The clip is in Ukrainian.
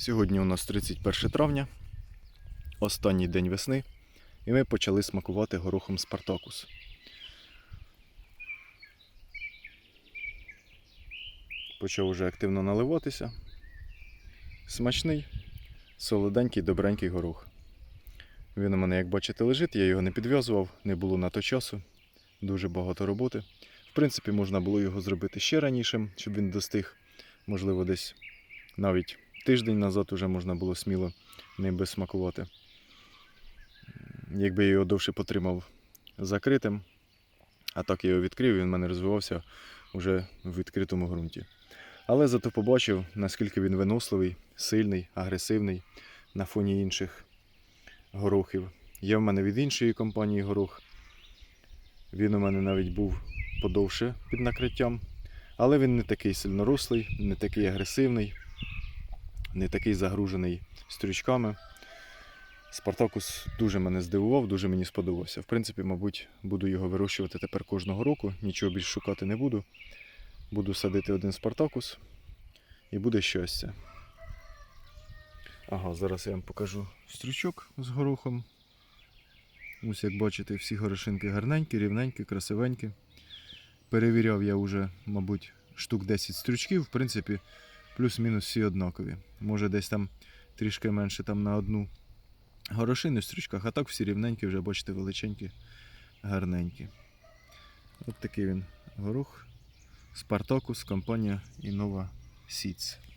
Сьогодні у нас 31 травня, останній день весни, і ми почали смакувати горохом Спартакус. Почав уже активно наливатися. Смачний, солоденький, добренький горох. Він у мене, як бачите, лежить, я його не підв'язував, не було на то часу, дуже багато роботи. В принципі, можна було його зробити ще раніше, щоб він достиг, можливо, десь навіть тиждень назад уже можна було сміло ним смакувати. Якби я його довше потримав закритим, а так я його відкрив, він в мене розвивався вже в відкритому ґрунті. Але зато побачив, наскільки він виносливий, сильний, агресивний на фоні інших горохів. Є в мене від іншої компанії горох. Він у мене навіть був подовше під накриттям, але він не такий сильнорослий, не такий агресивний, не такий загружений стрючками. Спартакус дуже мене здивував, дуже мені сподобався. В принципі, мабуть, буду його вирощувати тепер кожного року, нічого більш шукати не буду. Буду садити один Спартакус і буде щастя. Ага, зараз я вам покажу стрючок з горохом. Ось як бачите, всі горошинки гарненькі, рівненькі, красивенькі. Перевіряв я вже, мабуть, штук 10 стрючків, в принципі, плюс-мінус всі однакові. Може десь там трішки менше там на одну горошину в стрючках, а так всі рівненькі, вже бачите, величенькі, гарненькі. От такий він горох. Спартакус, компанія Інова Seeds.